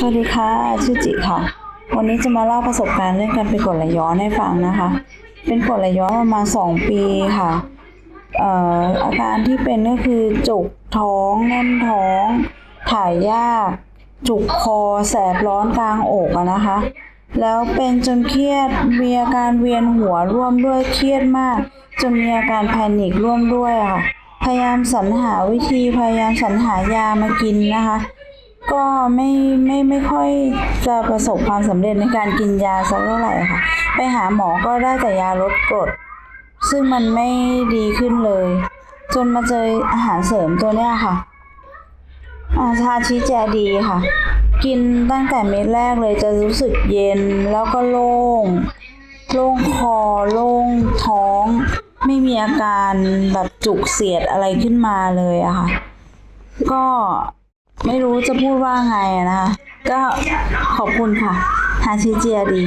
สวัสดีค่ะ ชื่อจิค่ะ วันนี้จะมาเล่าประสบการณ์เรื่องการเป็นกดไหลย้อนให้ฟังนะคะ เป็นกดไหลย้อนประมาณสองปีค่ะอาการที่เป็นก็คือจุกท้องแน่นท้อง ถ่ายยาก จุกคอแสบร้อนกลางอกอะนะคะ แล้วเป็นจนเครียดมีอาการเวียนหัวร่วมด้วยเครียดมาก จนมีอาการแพนิคร่วมด้วยค่ะ พยายามสรรหาวิธีพยายามสรรหายามากินนะคะ ก็ไม่ไม่ไม่ค่อยจะประสบความสำเร็จในการกินยาสักเท่าไหร่ค่ะ ไปหาหมอก็ได้แต่ยาลดกรด ซึ่งมันไม่ดีขึ้นเลย จนมาเจออาหารเสริมตัวเนี้ยค่ะ อาชาชิแจดีค่ะ กินตั้งแต่เม็ดแรกเลยจะรู้สึกเย็นแล้วก็โล่ง โล่งคอ โล่งท้อง ไม่มีอาการแบบจุกเสียดอะไรขึ้นมาเลยอะค่ะ ก็ ไม่รู้จะพูดว่าไงนะคะ ก็ขอบคุณค่ะฮาชิเจียดี